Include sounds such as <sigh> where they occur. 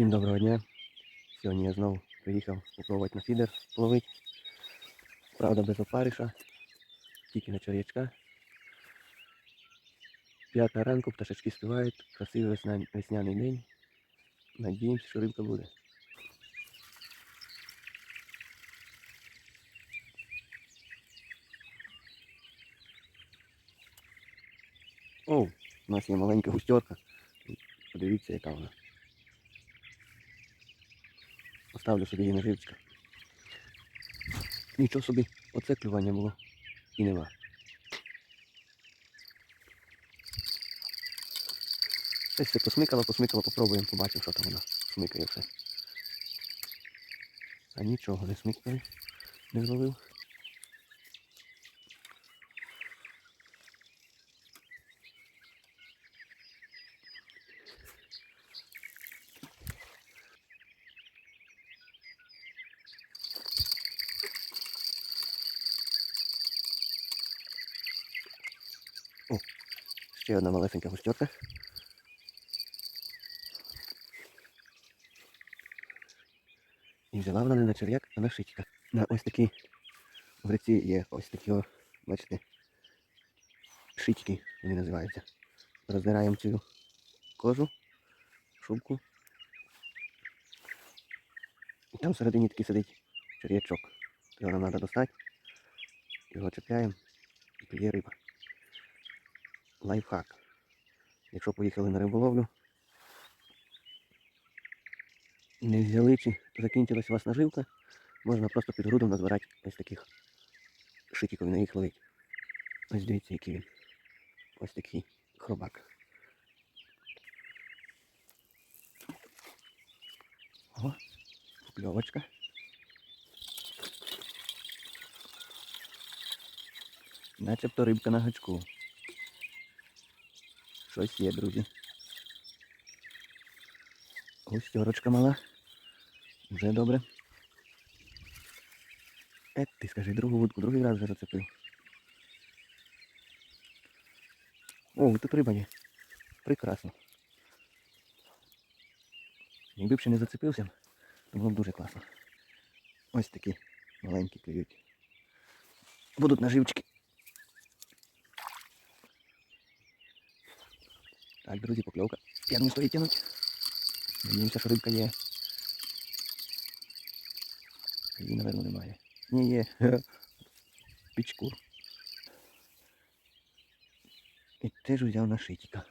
Всім доброго дня. Сьогодні я знову приїхав спробувати на фідер ловити. Правда, без опариша, тільки на черв'ячка. П'ята ранку пташечки співають, красивий весна- весняний день. Надіємося, що рибка буде. О, у нас є маленька густерка. Подивіться, яка вона. Поставлю собі її на живчика. Нічого собі, оце клювання було. І нема. Щось все посмикало, посмикало, попробуємо, побачимо, що там вона смикає все. А нічого не смикає, не зловив. Ще одна малесенька густерка. І взяла вона не на черв'як, а на шитька. На ось такі в реці є ось такі, бачите, шитьки вони називаються. Роздираємо цю кожу, шубку. І там всередині такий сидить черв'ячок. Його нам треба достати. Його чіпляємо і клює риба лайфхак. Якщо поїхали на риболовлю, не взяли чи закінчилась у вас наживка, можна просто під грудом назбирати ось таких шитіків на їх ловити. Ось дивіться, який він. Ось такий хробак. О, покльовочка. Начебто рибка на гачку. Щось є, друзі. Густерочка мала. Вже добре. Е, ти скажи другу вудку, другий раз вже зацепив. О, тут риба є. Прекрасно. Якби б ще не зацепився, то було б дуже класно. Ось такі маленькі клюють. Будуть наживчики. Так, <laughs> друзі, покльовка. Я не стоїть тянуть. Надіємося, що рибка є. Її, напевно, немає. Ні, є. Пічкур. І теж взяв на шитіка.